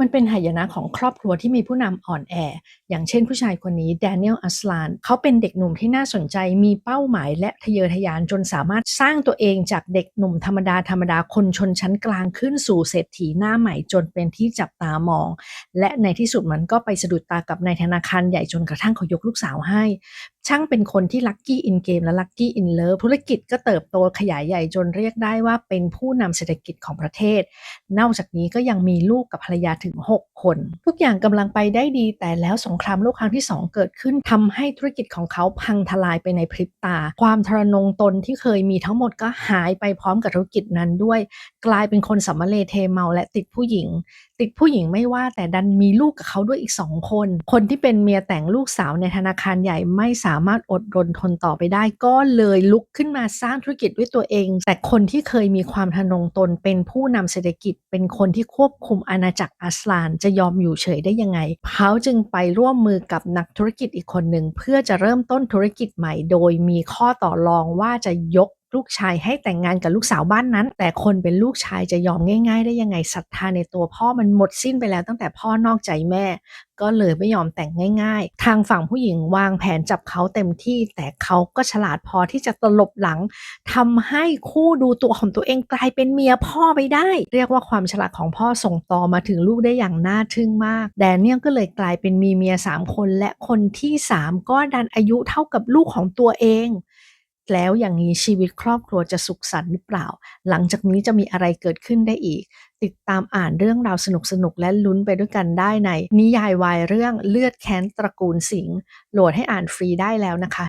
มันเป็นหายนะของครอบครัวที่มีผู้นำอ่อนแอ อย่างเช่นผู้ชายคนนี้แดเนียลอัสลานเขาเป็นเด็กหนุ่มที่น่าสนใจมีเป้าหมายและทะเยอทะยานจนสามารถสร้างตัวเองจากเด็กหนุ่มธรรมดาธรรมดาคนชนชั้นกลางขึ้นสู่เศรษฐีหน้าใหม่จนเป็นที่จับตามอง และในที่สุดมันก็ไปสะดุดตากับนายธนาคารใหญ่จนกระทั่งเขายกลูกสาวให้ช่างเป็นคนที่ลัคกี้อินเกมและลัคกี้อินเลิฟธุรกิจก็เติบโตขยายใหญ่จนเรียกได้ว่าเป็นผู้นำเศรษฐกิจของประเทศ นอกจากนี้ก็ยังมีลูกกับภรรยาถึง 6 คน ทุกอย่างกำลังไปได้ดี แต่แล้วสงครามโลกครั้งที่ 2 เกิดขึ้นทำให้ธุรกิจของเขาพังทลายไปในพริบตา ความทรนงตนที่เคยมีทั้งหมดก็หายไปพร้อมกับธุรกิจนั้นด้วย กลายเป็นคนสัมมาเลเทเมาและติดผู้หญิง ติดผู้หญิงไม่ว่าแต่ดันมีลูกกับเขาด้วยอีกสองคน คนที่เป็นเมียแต่งลูกสาวในธนาคารใหญ่ไม่สาามารถอดรนทนต่อไปได้ ก็เลยลุกขึ้นมาสร้างธุรกิจด้วยตัวเอง แต่คนที่เคยมีความทะนงตนเป็นผู้นำเศรษฐกิจ เป็นคนที่ควบคุมอาณาจักรอัสลานจะยอมอยู่เฉยได้ยังไงเขาจึงไปร่วมมือกับนักธุรกิจอีกคนหนึ่ง เพื่อจะเริ่มต้นธุรกิจใหม่ โดยมีข้อต่อรองว่าจะยก ลูกชายให้แต่งงานกับลูกสาวบ้านนั้น แต่คนเป็นลูกชายจะยอมง่าย ๆ ได้ยังไงศรัทธาในตัวพ่อมันหมดสิ้นไปแล้วตั้งแต่พ่อนอกใจแม่ ก็เลยไม่ยอมแต่งง่าย ๆ ทางฝั่งผู้หญิงวางแผนจับเขาเต็มที่ แต่เขาก็ฉลาดพอที่จะตลบหลังทำให้คู่ดูตัวของตัวเองกลายเป็นเมียพ่อไปได้ เรียกว่าความฉลาดของพ่อส่งต่อมาถึงลูกได้อย่างน่าทึ่งมาก แดเนียลก็เลยกลายเป็นมีเมียสามคนและคนที่สามก็ดันอายุเท่ากับลูกของตัวเอง แล้วอย่างนี้ชีวิตครอบครัวจะสุขสันต์หรือเปล่า หลังจากนี้จะมีอะไรเกิดขึ้นได้อีก ติดตามอ่านเรื่องราวสนุกสนุกและลุ้นไปด้วยกันได้ใน นิยายวายเรื่องเลือดแค้นตระกูลสิงห์โหลดให้อ่านฟรีได้แล้วนะคะ